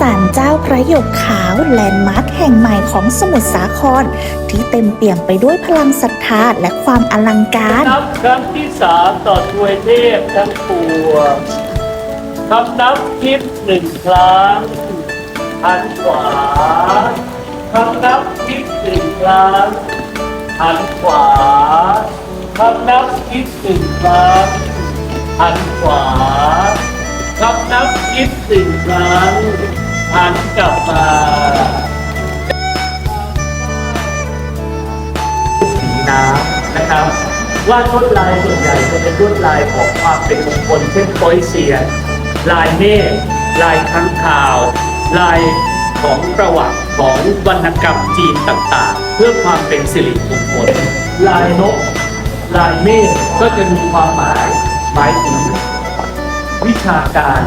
ศาลเจ้าพระหยกขาวแลนด์มาร์คแห่งใหม่ของสมุทรสาคร ที่เต็มเปี่ยมไปด้วยพลังศรัทธาและความอลังการนับครั้งที่สามต่อทวยเทพทั้งปวงคำนับทิพย์หนึ่งครั้งหันขวาคำนับทิพย์หนึ่งครั้งหันขวาคำนับทิพย์หนึ่งครั้งหันขวาคำนับทิพย์หนึ่งครั้ง น้ำนะครับวาดลวดลายส่วนใหญ่จะเป็นลวดลายของความเป็นมงคลเช่นโปยเซียนลายเมฆลายค้างคาว ลายของประวัติของวรรณกรรมจีนต่างๆ เพื่อความเป็นสิริมงคลลายนก ลายเมฆก็จะมีความหมายหมายถึงวิชาการ